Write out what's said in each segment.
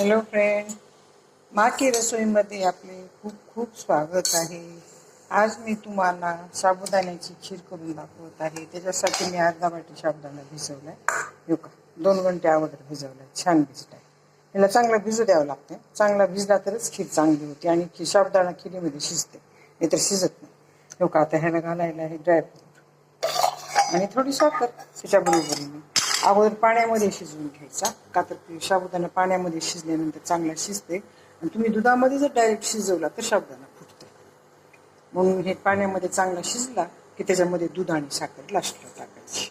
Hello friend माकी रसोईमध्ये आपले खूप खूप स्वागत आहे. आज मी तुम्हाला साबुदाण्याची खीर करून दाखवत आहे. त्याच्यासाठी मी अर्धा वाटी साबुदाणा भिजवला आहे का दोन घंटे अगोदर भिजवलाय. छान भिजलाय याला चांगला भिजू द्यावं लागते चांगला भिजला तरच खीर चांगली होती आणि खीर साबुदाणा खिरीमध्ये शिजते. नाहीतर शिजत नाही. का आता ह्याला घालायला आहे ड्रायफ्रूट आणि थोडी साखर मी अगोदर पाण्यामध्ये शिजवून घ्यायचा. का तर ते साबुदाणा पाण्यामध्ये शिजल्यानंतर चांगला शिजते आणि तुम्ही दुधामध्ये जर डायरेक्ट शिजवला तर साबुदाणा फुटते म्हणून हे पाण्यामध्ये चांगला शिजला की त्याच्यामध्ये दूध आणि साखर लास्टला टाकायची.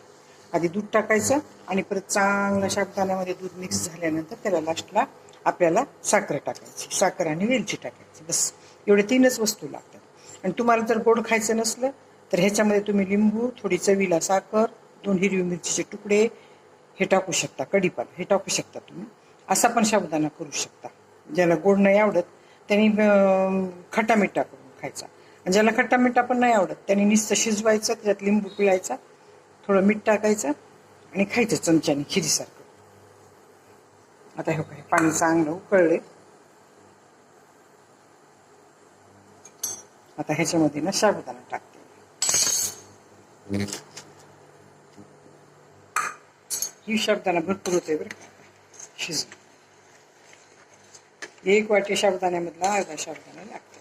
आधी दूध टाकायचं आणि परत चांगला शाबुदाण्यामध्ये दूध मिक्स झाल्यानंतर त्याला लास्टला आपल्याला साखर टाकायची. साखर आणि वेलची टाकायची. बस. एवढे तीनच वस्तू लागतात. आणि तुम्हाला जर गोड खायचं नसलं तर ह्याच्यामध्ये तुम्ही लिंबू थोडी चवीला साखर दोन हिरवी मिरचीचे तुकडे हे टाकू शकता कढीपाला हे टाकू शकता तुम्ही. असा पण साबुदाणा करू शकता. ज्याला गोड नाही आवडत त्यांनी खट्टा मिठा करून खायचा. आणि ज्याला खट्टा मिठा पण नाही आवडत त्यांनी नुसतं शिजवायचं त्याच्यात लिंबू पिळायचा थोडं मीठ टाकायचं आणि खायचं चमच्याने खिरीसारखं. आता हे काय पाणी चांगलं उकळले आता ह्याच्यामध्ये ना साबुदाणा टाकते. ही साबुदाणा भरपूर होते बरं का. शिजून एक वाटी शब्दाण्यामधला अर्धा साबुदाणा लागतो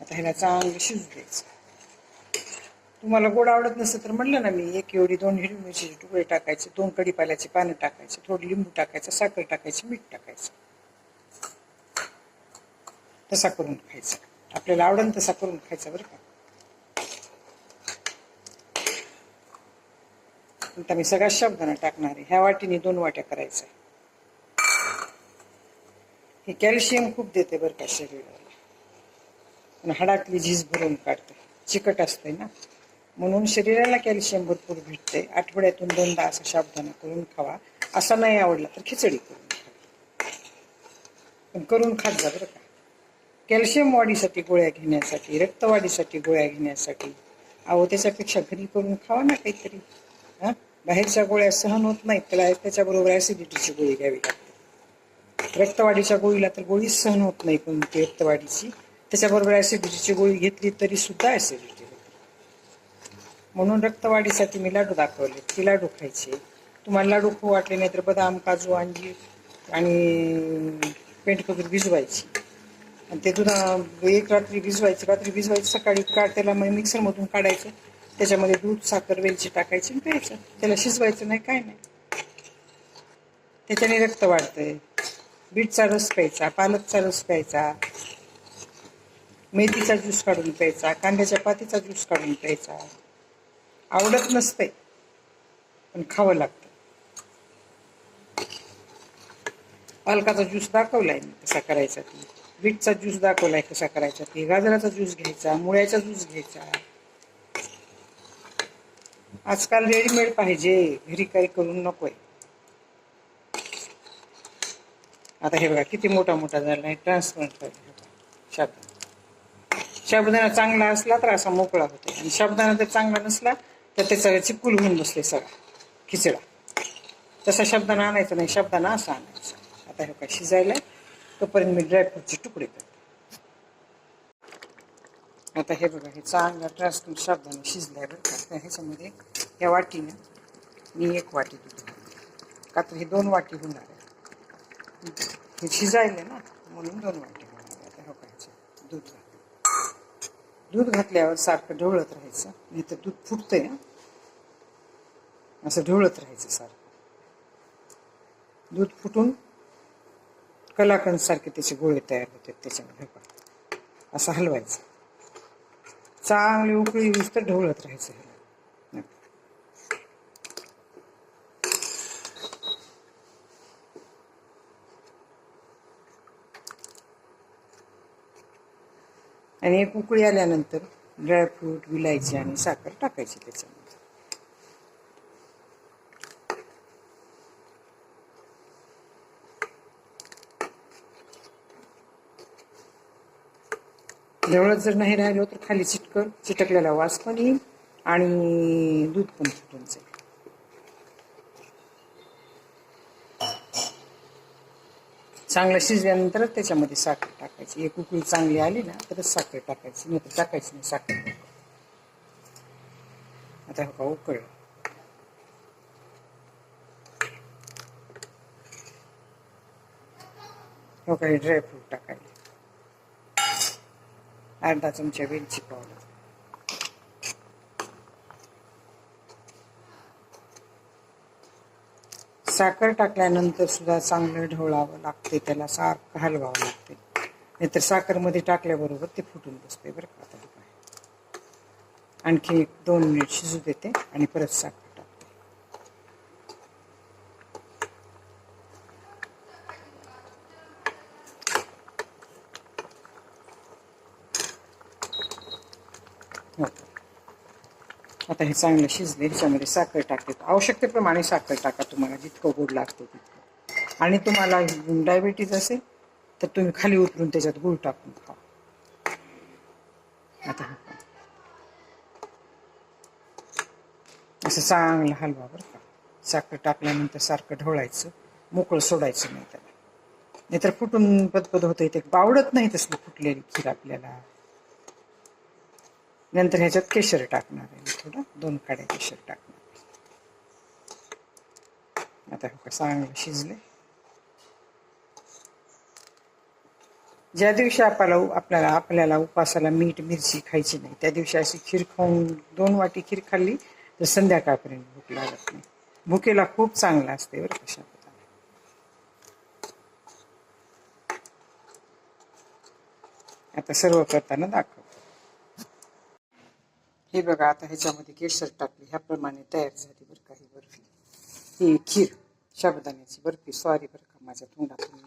आता ह्याला चांगलं शिजू द्यायचं. तुम्हाला गोड आवडत नसेल तर म्हणलं ना मी एक एवढी दोन हिरवी मिरचीचे तुकडे टाकायचे दोन कढीपाल्याची पानं टाकायचे थोडी लिंबू टाकायचं साखर टाकायची मीठ टाकायचं. तसा करून खायचा. आपल्याला आवडेल तसा करून खायचा बरं का. आता मी सगळा शब्दाना टाकणार आहे. ह्या वाटीने दोन वाट्या करायच्या हे कॅल्शियम खूप देते बरं का शरीराला. आणि हाडातली झीज भरून काढते. चिकट असते ना. म्हणून शरीराला कॅल्शियम भरपूर भेटते. आठवड्यातून दोनदा असा साबुदाणा करून खावा. असा नाही आवडला तर खिचडी करून पण करून खात जा बरं का. कॅल्शियम वाढीसाठी गोळ्या घेण्यासाठी रक्तवाढीसाठी गोळ्या घेण्यासाठी अहो त्याच्यापेक्षा घरी करून खावा ना काहीतरी. हां? बाहेरच्या गोळ्या सहन होत नाहीत. त्याला त्याच्याबरोबर ॲसिडिटीची गोळी घ्यावी लागते. रक्तवाढीच्या गोळीला तर गोळी सहन होत नाही कोणती रक्तवाढीची. त्याच्याबरोबर ॲसिडिटीची गोळी घेतली तरी सुद्धा ॲसिडिटी होते. म्हणून रक्तवाढीसाठी मी लाडू दाखवले. ती लाडू खायचे. तुम्हाला लाडू खूप वाटले नाही तर बदाम काजू अंजीर आणि पेंट कपूर भिजवायची. आणि ते दुधा एक रात्री भिजवायची रात्री भिजवायची सकाळी काढ त्याला मग मिक्सरमधून काढायचं. त्याच्यामध्ये दूध साखर वेलची टाकायची आणि प्यायचं. त्याला शिजवायचं नाही काय नाही. त्याच्याने रक्त वाढतंय. बीटचा रस प्यायचा पालकचा रस प्यायचा. मेथीचा ज्यूस काढून प्यायचा कांद्याच्या पातीचा ज्यूस काढून प्यायचा. आवडत नसते पण खावं लागतं. पालकाचा ज्यूस दाखवलाय मी कसा करायचा ती. बीटचा ज्यूस दाखवलाय कसा करायचा ती. गाजराचा ज्यूस घ्यायचा मुळ्याचा ज्यूस घ्यायचा. आजकाल रेडीमेड पाहिजे घरी काही करून नकोय. आता हे बघा किती मोठा मोठा झाला आहे ट्रान्सप्लांट शब्द. शाबुदाना चांगला असला तर असा मोकळा होतो. आणि शाबुदाना जर चांगला नसला तर त्याचा चिपूल होऊन बसले सगळा. खिचडा. तसा शब्दाना आणायचा नाही शब्दाना असा आणायचा. आता हे काय शिजायला तोपर्यंत मी ड्रायफ्रूटचे तुकडे करते. आता हे बघा हे चांगला ट्रान्सप्लांट शब्दाने शिजलाय बरं का. ह्याच्यामध्ये ह्या वाटीनं मी एक वाटी दूध का तर हे दोन वाटी होणार आहे. हे शिजायले ना म्हणून दोन वाटी होणार आहे. आता हे दूध घाल दूध घातल्यावर सारखं ढवळत राहायचं. नाही तर दूध फुटतंय ना. असं ढवळत राहायचं सारखं. दूध फुटून कलाकंद सारखे त्याचे गोळे तयार होते त्याच्यामध्ये. असं हलवायचं. चांगली उकळी येऊस तर ढवळत राहायचं ह्याला आणि एक उकळी आल्यानंतर ड्रायफ्रूट विलायची आणि साखर टाकायची त्याच्यामध्ये. जवळच जर नाही राहिलो तर खाली चिटकर चिटकलेला वास पण येईल आणि दूध पण फुटून जाईल. चांगलं शिजल्यानंतरच त्याच्यामध्ये साखर टाकायची. एक उकळी चांगली आली ना तरच साखर टाकायची. नाही तर टाकायची नाही साखर. आता हो का उकळ हो काही ड्रायफ्रूट टाकायला. अर्धा चमचा वेलची पावडर. साखर टाकल्यानंतर सुद्धा चांगलं ढवळावं लागते त्याला सारखं हलवावं लागते. नाहीतर साखरमध्ये टाकल्याबरोबर ते फुटून बसते बरं का आता आणखी एक दोन मिनिट शिजू देते आणि परत साखर आता हे चांगलं शिजले ह्याच्यामध्ये साखर टाकते. आवश्यकतेप्रमाणे साखर टाका तुम्हाला जितकं गोड लागतं तितकं. आणि तुम्हाला डायबिटीज असेल तर तुम्ही खाली उतरून त्याच्यात गुळ टाकून खा आता हा असं चांगलं हलवा बरं का. साखर टाकल्यानंतर सारखं ढवळायचं मोकळं सोडायचं नाही त्याला. नाहीतर फुटून पदपद होतं ते. आवडत नाही तसली फुटलेली खीर आपल्याला. नंतर ह्याच्यात केशर टाकणार आहे थोडं दोन काड्या केशर टाकणार आता हो का चांगलं शिजले ज्या दिवशी आपल्याला आपल्याला आपल्याला उपासाला मीठ मिरची खायची नाही त्या दिवशी अशी खीर खाऊन दोन वाटी खीर खाल्ली तर संध्याकाळपर्यंत भूक लागत नाही. भुकेला खूप चांगलं असते बरं कशा आता सर्व करताना दाखव. हे बघा आता ह्याच्यामध्ये केशर टाकली ह्याप्रमाणे तयार झाली बरं का ही बर्फी. ही खीर शाबदाण्याची बर्फी सॉरी बरं का माझ्या तोंडातून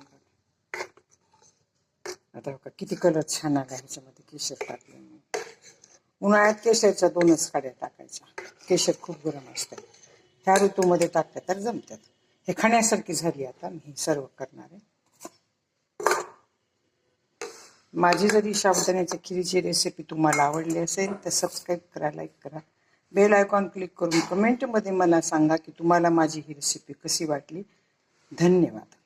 आता बघा किती कलर छान आला ह्याच्यामध्ये केशर टाकले उन्हाळ्यात केशरच्या दोनच काड्या टाकायच्या. केशर खूप गरम असतात. ह्या ऋतूमध्ये टाकल्या तर जमतात. हे खाण्यासारखी झाली आता मी सर्व करणार आहे. माझी जरी शाबुदाण्याच्या खिरीची रेसिपी तुम्हाला आवडली असेल तर सबस्क्राईब करा लाईक करा. बेल आयकॉन क्लिक करून कमेंटमध्ये मला सांगा की तुम्हाला माझी ही रेसिपी कशी वाटली. धन्यवाद.